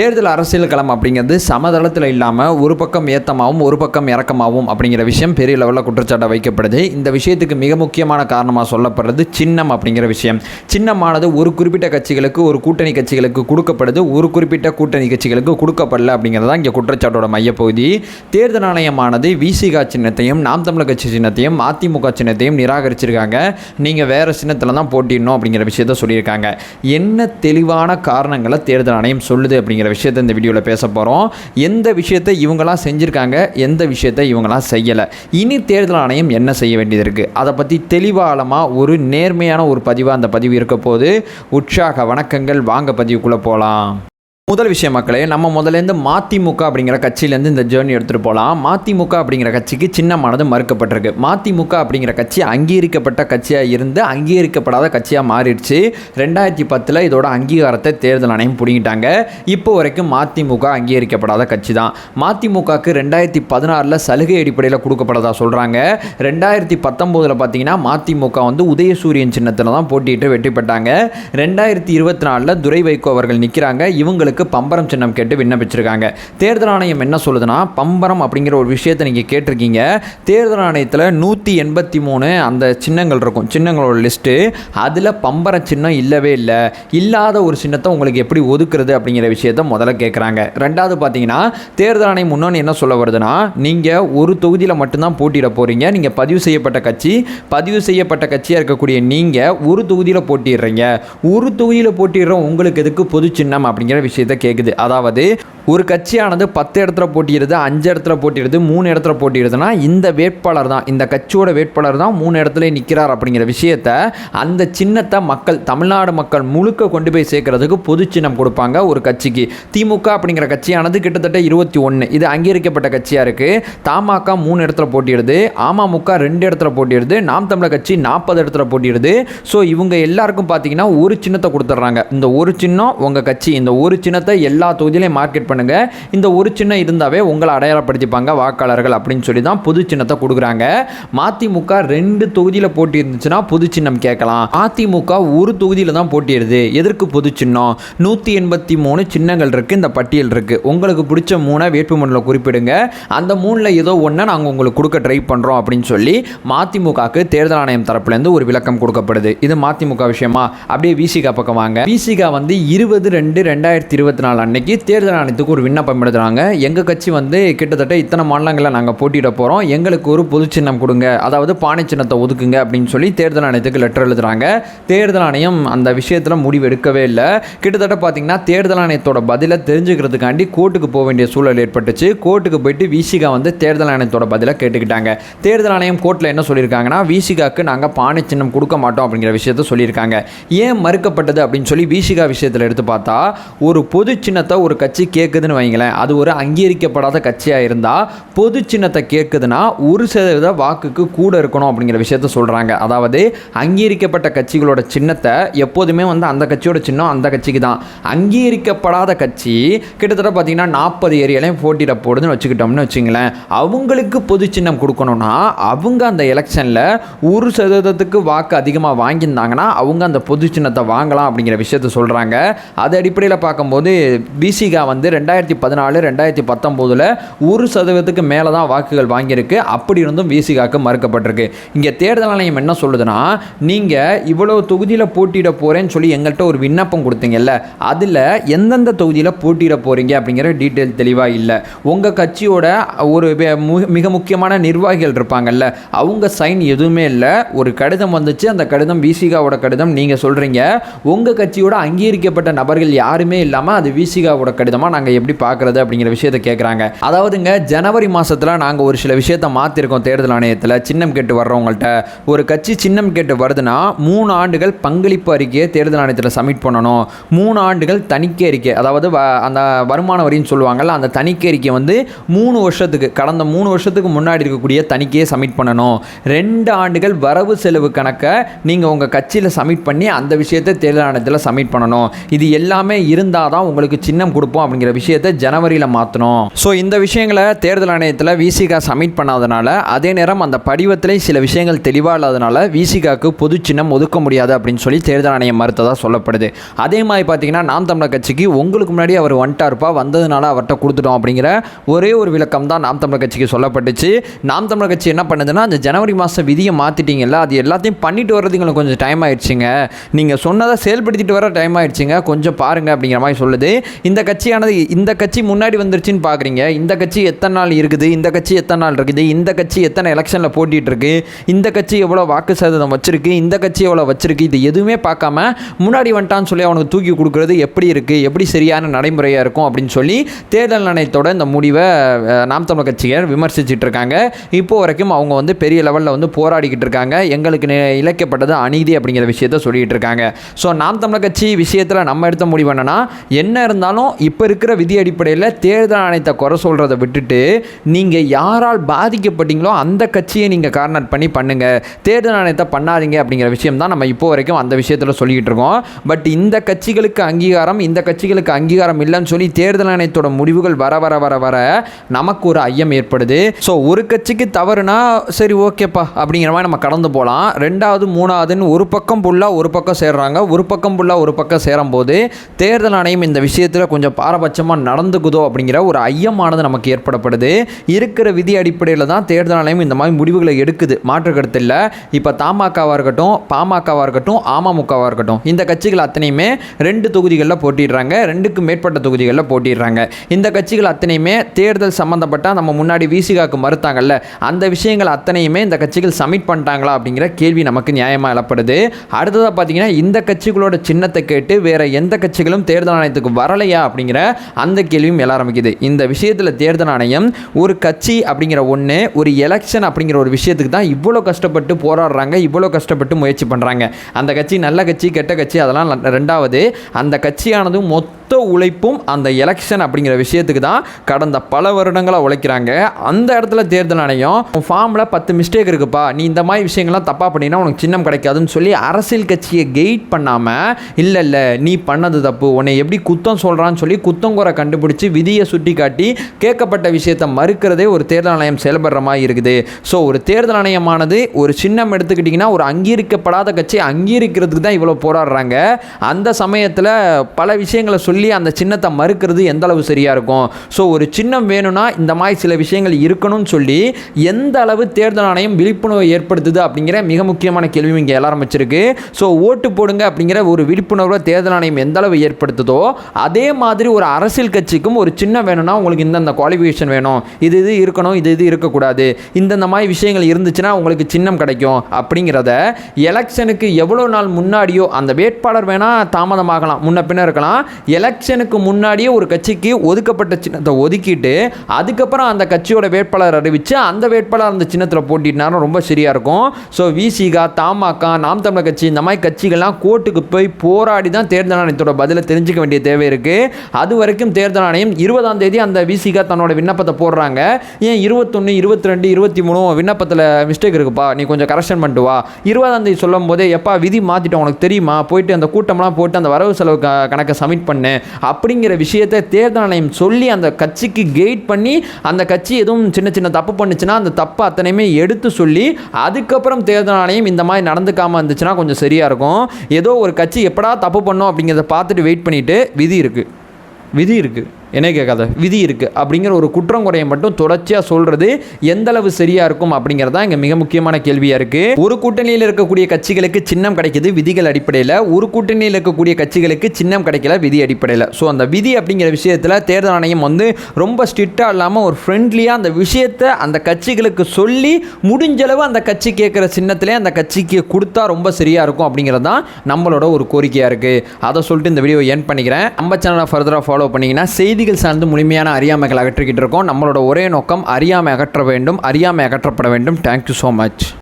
தேர்தல் அரசியல் களம் அப்படிங்கிறது சமதளத்தில் இல்லாமல் ஒரு பக்கம் ஏத்தமாகவும் ஒரு பக்கம் இறக்கமாகவும் அப்படிங்கிற விஷயம் பெரிய லெவலில் குற்றச்சாட்டை வைக்கப்படுது. இந்த விஷயத்துக்கு மிக முக்கியமான காரணமாக சொல்லப்படுறது சின்னம் அப்படிங்கிற விஷயம். சின்னமானது ஒரு குறிப்பிட்ட கட்சிகளுக்கு ஒரு கூட்டணி கட்சிகளுக்கு கொடுக்கப்படுது ஒரு குறிப்பிட்ட கூட்டணி கட்சிகளுக்கு கொடுக்கப்படல அப்படிங்கிறது தான் இங்கே குற்றச்சாட்டோட மையப்பகுதி. தேர்தல் ஆணையமானது விசிகா சின்னத்தையும் நாம் தமிழர் கட்சி சின்னத்தையும் அதிமுக சின்னத்தையும் நிராகரிச்சிருக்காங்க. நீங்கள் வேறு சின்னத்தில் தான் போட்டிடணும் அப்படிங்கிற விஷயத்த சொல்லியிருக்காங்க. என்ன தெளிவான காரணங்களை தேர்தல் ஆணையம் சொல்லுது அப்படிங்கிற விஷயத்தை இந்த வீடியோவில் பேச போகிறோம் எந்த விஷயத்தை இவங்களாம் செஞ்சுருக்காங்க எந்த விஷயத்தை இவங்களாம் செய்யலை. இனி தேர்தல் ஆணையம் என்ன செய்ய வேண்டியது இருக்குது அதை பற்றி தெளிவாளமாக ஒரு நேர்மையான ஒரு பதிவாக அந்த பதிவு இருக்க போது உற்சாக வணக்கங்கள். வாங்க பதிவுக்குள்ளே போகலாம் முதல் விஷயம் மக்களே நம்ம முதலேருந்து மதிமுக அப்படிங்கிற கட்சியிலேருந்து இந்த ஜேர்னி எடுத்துகிட்டு போகலாம் மதிமுக அப்படிங்கிற கட்சிக்கு சின்னமானது மறுக்கப்பட்டிருக்கு. மதிமுக அப்படிங்கிற கட்சி அங்கீகரிக்கப்பட்ட கட்சியாக இருந்து அங்கீகரிக்கப்படாத கட்சியாக மாறிடுச்சு. ரெண்டாயிரத்தி பத்தில் இதோட அங்கீகாரத்தை தேர்தல் ஆணையம் பிடிங்கிட்டாங்க. இப்போ வரைக்கும் மதிமுக அங்கீகரிக்கப்படாத கட்சி தான் மதிமுகவுக்கு ரெண்டாயிரத்தி பதினாறில் சலுகை அடிப்படையில் கொடுக்கப்பட்டதா சொல்கிறாங்க ரெண்டாயிரத்தி பத்தொம்போதில் பார்த்தீங்கன்னா மதிமுக வந்து உதயசூரியன் சின்னத்தில் தான் போட்டியிட்டு வெற்றி பெற்றாங்க. ரெண்டாயிரத்தி இருபத்தி நாலில் துரை வைகோ அவர்கள் நிற்கிறாங்க இவங்களுக்கு பம்பரம் சின்னம் கேட்டு விண்ணப்பிச்சிருக்காங்க. தேர்தல் ஆணையம் என்ன சொல்லுதுன்னா பம்பரம் அப்படிங்கிற ஒரு விஷயத்தை நீங்கள் கேட்டிருக்கீங்க. தேர்தல் ஆணையத்தில் நூற்றி எண்பத்தி மூணு அந்த சின்னங்கள் இருக்கும். சின்னங்களோட லிஸ்ட்டு அதில் பம்பர சின்னம் இல்லவே இல்லை. இல்லாத ஒரு சின்னத்தை உங்களுக்கு எப்படி ஒதுக்குறது அப்படிங்கிற விஷயத்த முதல்ல கேட்குறாங்க ரெண்டாவது பார்த்தீங்கன்னா தேர்தல் ஆணையம் முன்னோன்னு என்ன சொல்ல வருதுன்னா நீங்கள் ஒரு தொகுதியில் மட்டும்தான் போட்டியிட போகிறீங்க நீங்கள் பதிவு செய்யப்பட்ட கட்சி பதிவு செய்யப்பட்ட கட்சியாக இருக்கக்கூடிய நீங்கள் ஒரு தொகுதியில் போட்டிடுறீங்க ஒரு தொகுதியில் போட்டிடுற உங்களுக்கு எதுக்கு பொது சின்னம் அப்படிங்கிற விஷயத்த கேட்குது அதாவது ஒரு கட்சியானது பத்து இடத்துல போட்டிடுது அஞ்சு இடத்துல போட்டிடுது மூணு இடத்துல போட்டிடுதுன்னா இந்த வேட்பாளர் தான் இந்த கட்சியோட வேட்பாளர் தான் மூணு இடத்துல நிற்கிறார் அப்படிங்கிற விஷயத்த அந்த சின்னத்தை மக்கள் தமிழ்நாடு மக்கள் முழுக்க கொண்டு போய் சேர்க்கறதுக்கு பொது சின்னம் கொடுப்பாங்க ஒரு கட்சிக்கு. திமுக அப்படிங்கிற கட்சியானது கிட்டத்தட்ட இருபத்தி ஒன்று இது அங்கீகரிக்கப்பட்ட கட்சியாக இருக்குது தமாக மூணு இடத்துல போட்டிடுது அமமுக ரெண்டு இடத்துல போட்டிடுது நாம் தமிழர் கட்சி நாற்பது இடத்துல போட்டிடுது ஸோ இவங்க எல்லாருக்கும் பார்த்தீங்கன்னா ஒரு சின்னத்தை கொடுத்துட்றாங்க. இந்த ஒரு சின்னம் உங்கள் கட்சி இந்த ஒரு சின்னத்தை எல்லா தொகுதியிலையும் மார்க்கெட் பண்ணுங்க. இந்த ஒரு சின்னம் இருந்தாவே உங்களை அடையாளப்படுத்திப்பாங்க வாக்காளர்கள் அப்படின்னு சொல்லி தான் புது சின்னத்தை கொடுக்குறாங்க. மதிமுக ரெண்டு தொகுதியில் போட்டி இருந்துச்சுன்னா புது சின்னம் கேட்கலாம். அதிமுக ஒரு தொகுதியில் தான் போட்டியிடுது. எதற்கு பொது சின்னம்? நூற்றி எண்பத்தி மூணு சின்னங்கள் இருக்குது இந்த பட்டியல் இருக்குது உங்களுக்கு பிடிச்ச மூணை வேட்புமனுவில் குறிப்பிடுங்க. அந்த மூணில் ஏதோ ஒன்றை நாங்கள் உங்களுக்கு கொடுக்க ட்ரை பண்ணுறோம் அப்படின்னு சொல்லி மதிமுகவுக்கு தேர்தல் ஆணையம் தரப்புலேருந்து ஒரு விளக்கம் கொடுக்கப்படுது. இது மதிமுக விஷயமா? அப்படியே விசிகா பக்கம் வாங்க. விசிகா வந்து இருபது ரெண்டு ரெண்டாயிரத்தி இருபத்தி நாலு அன்னைக்கு தேர்தல் மாநிலத்துக்கு ஒரு விண்ணப்பம் எழுதுறாங்க எங்கள் கட்சி வந்து கிட்டத்தட்ட இத்தனை மாநிலங்களில் நாங்கள் போட்டியிட போகிறோம் எங்களுக்கு ஒரு பொது சின்னம் கொடுங்க. அதாவது பானை சின்னத்தை ஒதுக்குங்க அப்படின்னு சொல்லி தேர்தல் ஆணையத்துக்கு லெட்டர் எழுதுறாங்க. தேர்தல் ஆணையம் அந்த விஷயத்தில் முடிவு எடுக்கவே இல்லை. கிட்டத்தட்ட பார்த்தீங்கன்னா தேர்தல் ஆணையத்தோட பதிலை தெரிஞ்சுக்கிறதுக்காண்டி கோர்ட்டுக்கு போக வேண்டிய சூழல் ஏற்பட்டுச்சு. கோர்ட்டுக்கு போயிட்டு விசிகா வந்து தேர்தல் ஆணையத்தோட பதிலை கேட்டுக்கிட்டாங்க. தேர்தல் ஆணையம் கோர்ட்டில் என்ன சொல்லியிருக்காங்கன்னா விசிகாக்கு நாங்கள் பானை சின்னம் கொடுக்க மாட்டோம் அப்படிங்கிற விஷயத்த சொல்லியிருக்காங்க. ஏன் மறுக்கப்பட்டது அப்படின்னு சொல்லி விசிகா விஷயத்தில் எடுத்து பார்த்தா ஒரு பொது சின்னத்தை ஒரு கட்சி கேட்குதுன்னு வைங்களேன். அது ஒரு அங்கீகரிக்கப்படாத கட்சியாக இருந்தால் பொது சின்னத்தை கேட்குதுன்னா ஒரு சதவீத வாக்குக்கு கூட இருக்கணும் அப்படிங்கிற விஷயத்த சொல்கிறாங்க அதாவது அங்கீகரிக்கப்பட்ட கட்சிகளோட சின்னத்தை எப்போதுமே வந்து அந்த கட்சியோட சின்னம் அந்த கட்சிக்கு தான். அங்கீகரிக்கப்படாத கட்சி கிட்டத்தட்ட பார்த்திங்கன்னா நாற்பது ஏரியாலையும் போட்டியிட போடுதுன்னு வச்சுக்கிட்டோம்னு வச்சுங்களேன். அவங்களுக்கு பொது சின்னம் கொடுக்கணும்னா அவங்க அந்த எலெக்ஷனில் ஒரு சதவீதத்துக்கு வாக்கு அதிகமாக வாங்கியிருந்தாங்கன்னா அவங்க அந்த பொது சின்னத்தை வாங்கலாம் அப்படிங்கிற விஷயத்த சொல்கிறாங்க அது அடிப்படையில் பார்க்கும்போது பிசிகா வந்து ரெண்டாயிரத்தி பதினாலு ரெண்டாயிரத்தி பத்தொம்போதில் ஒரு சதவீதத்துக்கு மேலே தான் வாக்குகள் வாங்கியிருக்கு. அப்படி இருந்தும் விசிகாக்கு மறுக்கப்பட்டிருக்கு. இங்கே தேர்தல் ஆணையம் என்ன சொல்லுதுன்னா நீங்கள் இவ்வளோ தொகுதியில் போட்டியிட போகிறேன்னு சொல்லி எங்கள்கிட்ட ஒரு விண்ணப்பம் கொடுத்தீங்கல்ல அதில் எந்தெந்த தொகுதியில் போட்டியிட போகிறீங்க அப்படிங்கிற டீட்டெயில் தெளிவாக இல்லை. உங்கள் கட்சியோட ஒரு மிக முக்கியமான நிர்வாகிகள் இருப்பாங்கல்ல அவங்க சைன் எதுவுமே இல்லை. ஒரு கடிதம் வந்துச்சு அந்த கடிதம் விசிகாவோட கடிதம். நீங்கள் சொல்கிறீங்க உங்கள் கட்சியோட அங்கீகரிக்கப்பட்ட நபர்கள் யாருமே இல்லாமல் அது விசிகாவோட கடிதமாக நாங்கள் எப்படி பார்க்குறது அப்படிங்கிற விஷயத்தை கேட்குறாங்க அதாவதுங்க ஜனவரி மாதத்தில் நாங்கள் ஒரு சில விஷயத்தை மாற்றிருக்கோம் தேர்தல் ஆணையத்தில். சின்னம் கேட்டு வர்றவங்கள்ட்ட. ஒரு கட்சி சின்னம் கேட்டு வருதுன்னா மூணு ஆண்டுகள் பங்களிப்பு அறிக்கையை தேர்தல் ஆணையத்தில் சப்மிட் பண்ணணும். மூணு ஆண்டுகள் தணிக்கை அறிக்கை. அதாவது வ- அந்த வருமான வரின்னு சொல்லுவாங்கல்ல அந்த தணிக்கை அறிக்கை வந்து மூணு வருஷத்துக்கு கடந்த மூணு வருஷத்துக்கு முன்னாடி இருக்கக்கூடிய தணிக்கையை சப்மிட் பண்ணணும். ரெண்டு ஆண்டுகள் வரவு செலவு கணக்கை நீங்கள் உங்கள் கட்சியில் சப்மிட் பண்ணி அந்த விஷயத்தை தேர்தல் ஆணையத்தில் சப்மிட் பண்ணணும். இது எல்லாமே இருந்தால் தான் உங்களுக்கு சின்னம் கொடுப்போம் அப்படிங்கிற விஷயத்தை ஜனவரியில் மாற்றணும் ஸோ இந்த விஷயங்களை தேர்தல் ஆணையத்தில் விசிகா சப்மிட் பண்ணாதனால அதே நேரம் அந்த படிவத்திலே சில விஷயங்கள் தெளிவாக இல்லாதனால விசிகாக்கு பொது சின்னம் ஒதுக்க முடியாது அப்படின்னு சொல்லி தேர்தல் ஆணையம் மறுத்ததாக சொல்லப்படுது. அதே மாதிரி பார்த்தீங்கன்னா நாம் தமிழர் கட்சிக்கு உங்களுக்கு முன்னாடி அவர் வந்துட்டாருப்பா வந்ததுனால அவர்கிட்ட கொடுத்துட்டோம் அப்படிங்கிற ஒரே ஒரு விளக்கம் தான் நாம் தமிழர் கட்சிக்கு சொல்லப்பட்டுச்சு. நாம் தமிழர் கட்சி என்ன பண்ணுதுன்னா அந்த ஜனவரி மாதம் விதியை மாற்றிட்டீங்கல்ல அது எல்லாத்தையும் பண்ணிட்டு வர்றதுங்களுக்கு கொஞ்சம் டைம் ஆயிடுச்சுங்க. நீங்கள் சொன்னதை செயல்படுத்திட்டு வர டைம் ஆயிடுச்சுங்க. கொஞ்சம் பாருங்க அப்படிங்கிற மாதிரி சொல்லுது. இந்த கட்சியானது இந்த கட்சி முன்னாடி வந்துருச்சுன்னு பார்க்குறீங்க இந்த கட்சி எத்தனை நாள் இருக்குது? இந்த கட்சி எத்தனை நாள் இருக்குது? இந்த கட்சி எத்தனை எலெக்ஷனில் போட்டிகிட்ருக்கு இந்த கட்சி எவ்வளோ வாக்கு சதவீதம் வச்சிருக்கு? இந்த கட்சி எவ்வளோ வச்சிருக்கு? இது எதுவுமே பார்க்காம முன்னாடி வந்துட்டான்னு சொல்லி அவனுக்கு தூக்கி கொடுக்குறது எப்படி இருக்குது எப்படி சரியான நடைமுறையாக இருக்கும்? அப்படின்னு சொல்லி தேர்தல் ஆணையத்தோட இந்த முடிவை நாம் தமிழ் கட்சியர் விமர்சிச்சுட்டு இருக்காங்க. இப்போ வரைக்கும் அவங்க வந்து பெரிய லெவலில் வந்து போராடிக்கிட்டு இருக்காங்க. எங்களுக்கு இழைக்கப்பட்டது அநீதி அப்படிங்கிற விஷயத்த சொல்லிகிட்டு இருக்காங்க. ஸோ நாம் தமிழர் கட்சி விஷயத்தில் நம்ம எடுத்த முடிவு என்னன்னா என்ன இருந்தாலும் இப்போ இருக்கிற விதி அடிப்படையில் தேர்தல் ஆணையத்தை குறை சொல்கிறத விட்டுட்டு நீங்கள் யாரால் பாதிக்கப்பட்டீங்களோ அந்த கட்சியை நீங்கள் கார்னர் பண்ணி பண்ணுங்கள் தேர்தல் ஆணையத்தை பண்ணாதீங்க அப்படிங்கிற விஷயம் தான் நம்ம இப்போ வரைக்கும் அந்த விஷயத்தில் சொல்லிக்கிட்டு இருக்கோம். பட் இந்த கட்சிகளுக்கு அங்கீகாரம் இந்த கட்சிகளுக்கு அங்கீகாரம் இல்லைன்னு சொல்லி தேர்தல் ஆணையத்தோட முடிவுகள் வர வர வர வர நமக்கு ஒரு ஐயம் ஏற்படுது. ஸோ ஒரு கட்சிக்கு தவறுனா சரி ஓகேப்பா அப்படிங்கிற மாதிரி நம்ம கடந்து போகலாம். ரெண்டாவது மூணாவதுன்னு ஒரு பக்கம் ஃபுல்லாக ஒரு பக்கம் சேர்றாங்க. ஒரு பக்கம் ஃபுல்லாக ஒரு பக்கம் சேரும்போது தேர்தல் ஆணையம் இந்த விஷயத்தில் கொஞ்சம் பாரபட்சமாக நடந்துக்குதோ அப்படிங்கிற ஒரு ஐயமானது நமக்கு ஏற்படப்படுது. இருக்கிற விதி அடிப்படையில் தான் தேர்தல் ஆணையம் இந்த மாதிரி முடிவுகளை எடுக்குது. மாற்று கருத்து இல்லை. இப்போ தமாகவாக இருக்கட்டும் பாமகவாக இருக்கட்டும் அமமுகவாக இருக்கட்டும் இந்த கட்சிகள் அத்தனையுமே ரெண்டு தொகுதிகளில் போட்டிடுறாங்க ரெண்டுக்கு மேற்பட்ட தொகுதிகளில் போட்டிடுறாங்க இந்த கட்சிகள் அத்தனையுமே தேர்தல் சம்மந்தப்பட்ட நம்ம முன்னாடி விசிகாக்கு மறுத்தாங்கல்ல. அந்த விஷயங்கள் அத்தனையுமே இந்த கட்சிகள் சப்மிட் பண்ணிட்டாங்களா அப்படிங்கிற கேள்வி நமக்கு நியாயமாக எழப்படுது. அடுத்ததாக பார்த்தீங்கன்னா இந்த கட்சிகளோட சின்னத்தை கேட்டு வேற எந்த கட்சிகளும் தேர்தல் ஆணையத்துக்கு வரலையா அப்படிங்கிற அந்த கேள்வியும் எழ ஆரம்பிக்குது. இந்த விஷயத்தில் தேர்தல் ஆணையம் ஒரு கட்சி அப்படிங்கிற ஒன்று ஒரு எலெக்ஷன் அப்படிங்கிற ஒரு விஷயத்துக்கு தான் இவ்வளோ கஷ்டப்பட்டு போராடுறாங்க இவ்வளோ கஷ்டப்பட்டு முயற்சி பண்ணுறாங்க அந்த கட்சி நல்ல கட்சி கெட்ட கட்சி அதெல்லாம் ரெண்டாவது அந்த கட்சியானது மொத்த உழைப்பும் அந்த எலெக்ஷன் அப்படிங்கிற விஷயத்துக்கு தான் கடந்த பல வருடங்களாக உழைக்கிறாங்க. அந்த இடத்துல தேர்தல் ஆணையம் ஃபார்மில் பத்து மிஸ்டேக் இருக்குப்பா. நீ இந்த மாதிரி விஷயங்கள்லாம் தப்பாக பண்ணினா உனக்கு சின்னம் கிடைக்காதுன்னு சொல்லி அரசியல் கட்சியை கெயிட் பண்ணாமல் இல்லை இல்லை நீ பண்ணது தப்பு உன்னை எப்படி குத்தம் சொல்கிறான்னு சொல்லி குத்தம் வன்முறை கண்டுபிடிச்சி விதியை சுட்டி காட்டி கேட்கப்பட்ட விஷயத்தை மறுக்கிறதே ஒரு தேர்தல் ஆணையம் செயல்படுற மாதிரி இருக்குது. ஸோ ஒரு தேர்தல் ஆணையமானது ஒரு சின்னம் எடுத்துக்கிட்டிங்கன்னா ஒரு அங்கீகரிக்கப்படாத கட்சி அங்கீகரிக்கிறதுக்கு தான் இவ்வளோ போராடுறாங்க. அந்த சமயத்தில் பல விஷயங்களை சொல்லி அந்த சின்னத்தை மறுக்கிறது எந்த அளவு சரியாக இருக்கும்? ஸோ ஒரு சின்னம் வேணும்னா இந்த மாதிரி சில விஷயங்கள் இருக்கணும்னு சொல்லி எந்த அளவு தேர்தல் ஆணையம் விழிப்புணர்வை ஏற்படுத்துது அப்படிங்கிற மிக முக்கியமான கேள்வி இங்கே எல்லாரும் வச்சிருக்கு. ஸோ ஓட்டு போடுங்க அப்படிங்கிற ஒரு விழிப்புணர்வை தேர்தல் ஆணையம் எந்த அளவு ஏற்படுத்துதோ அதே மாதிரி ஒரு அரசியல் கட்சிக்கும் ஒரு சின்ன வேணும்னா உங்களுக்கு இந்தந்த குவாலிஃபிகேஷன் வேணும். இது இது இருக்கணும் இது இது இருக்கக்கூடாது. இந்தந்த மாதிரி விஷயங்கள் இருந்துச்சுன்னா உங்களுக்கு சின்னம் கிடைக்கும். அப்படிங்கிறத எலெக்ஷனுக்கு எவ்வளோ நாள் முன்னாடியோ அந்த வேட்பாளர் வேணால் தாமதமாகலாம். முன்ன பின்ன இருக்கலாம். எலெக்ஷனுக்கு முன்னாடியே ஒரு கட்சிக்கு ஒதுக்கப்பட்ட சின்னத்தை ஒதுக்கிட்டு அதுக்கப்புறம் அந்த கட்சியோட வேட்பாளர் அறிவித்து அந்த வேட்பாளர் அந்த சின்னத்தில் போட்டிட்டாலும் ரொம்ப சரியாக இருக்கும். ஸோ விசிகா தமாக நாம் தமிழர் கட்சி இந்த மாதிரி கட்சிகள்லாம் கோர்ட்டுக்கு போய் போராடி தான் தேர்தல் ஆணையத்தோட பதிலை தெரிஞ்சுக்க வேண்டிய தேவை இருக்குது அது வரைக்கும் தேர்தல் ஆணையம் இருபதாம் தேதி அந்த விசிகா தன்னோட விண்ணப்பத்தை போடுறாங்க. ஏன் இருபத்தொன்று இருபத்தி ரெண்டு இருபத்தி மூணு விண்ணப்பத்தில் மிஸ்டேக் இருக்குப்பா? நீ கொஞ்சம் கரெக்ஷன் பண்ணிட்டு வா. இருபதாம் தேதி சொல்லும் போதே எப்பா விதி மாற்றிட்டோம் உனக்கு தெரியுமா? போயிட்டு அந்த கூட்டம்லாம் போட்டு அந்த வரவு செலவு க- கணக்கை சப்மிட் பண்ணு. அப்படிங்கிற விஷயத்தை தேர்தல் ஆணையம் சொல்லி அந்த கட்சிக்கு கெயிட் பண்ணி அந்த கட்சி எதுவும் சின்ன சின்ன தப்பு பண்ணுச்சுன்னா அந்த தப்பு அத்தனையுமே எடுத்து சொல்லி அதுக்கப்புறம் தேர்தல் ஆணையம் இந்த மாதிரி நடந்துக்காமல் இருந்துச்சுன்னா கொஞ்சம் சரியாக இருக்கும். ஏதோ ஒரு கட்சி எப்படா தப்பு பண்ணோம் அப்படிங்கிறத பார்த்துட்டு வெயிட் பண்ணிவிட்டு விதி இருக்குது விதி இருக்குது என்ன கேட்காத? விதி இருக்குது அப்படிங்கிற ஒரு குற்றம் குறையை மட்டும் தொடர்ச்சியாக சொல்கிறது எந்தளவு சரியாக இருக்கும் அப்படிங்கிறது தான் இங்கே மிக முக்கியமான கேள்வியாக இருக்குது ஒரு கூட்டணியில் இருக்கக்கூடிய கட்சிகளுக்கு சின்னம் கிடைக்குது விதிகள் அடிப்படையில். ஒரு கூட்டணியில் இருக்கக்கூடிய கட்சிகளுக்கு சின்னம் கிடைக்கல விதி அடிப்படையில். ஸோ அந்த விதி அப்படிங்கிற விஷயத்தில் தேர்தல் ஆணையம் வந்து ரொம்ப ஸ்ட்ரிக்டாக இல்லாமல் ஒரு ஃப்ரெண்ட்லியாக அந்த விஷயத்தை அந்த கட்சிகளுக்கு சொல்லி முடிஞ்சளவு அந்த கட்சி கேட்குற சின்னத்திலே அந்த கட்சிக்கு கொடுத்தா ரொம்ப சரியாக இருக்கும் அப்படிங்கிறது தான் நம்மளோட ஒரு கோரிக்கையாக இருக்குது அதை சொல்லிட்டு இந்த வீடியோ என் பண்ணிக்கிறேன். நம்ம சேனலை ஃபர்தராக ஃபாலோ பண்ணிங்கன்னா செய்திகள் சார்ந்து முழுமையான அறியாமைகள் அகற்றிக்கிட்டு இருக்கோம். நம்மளோட ஒரே நோக்கம் அறியாமை அகற்ற வேண்டும் அறியாமை அகற்றப்பட வேண்டும். Thank you so much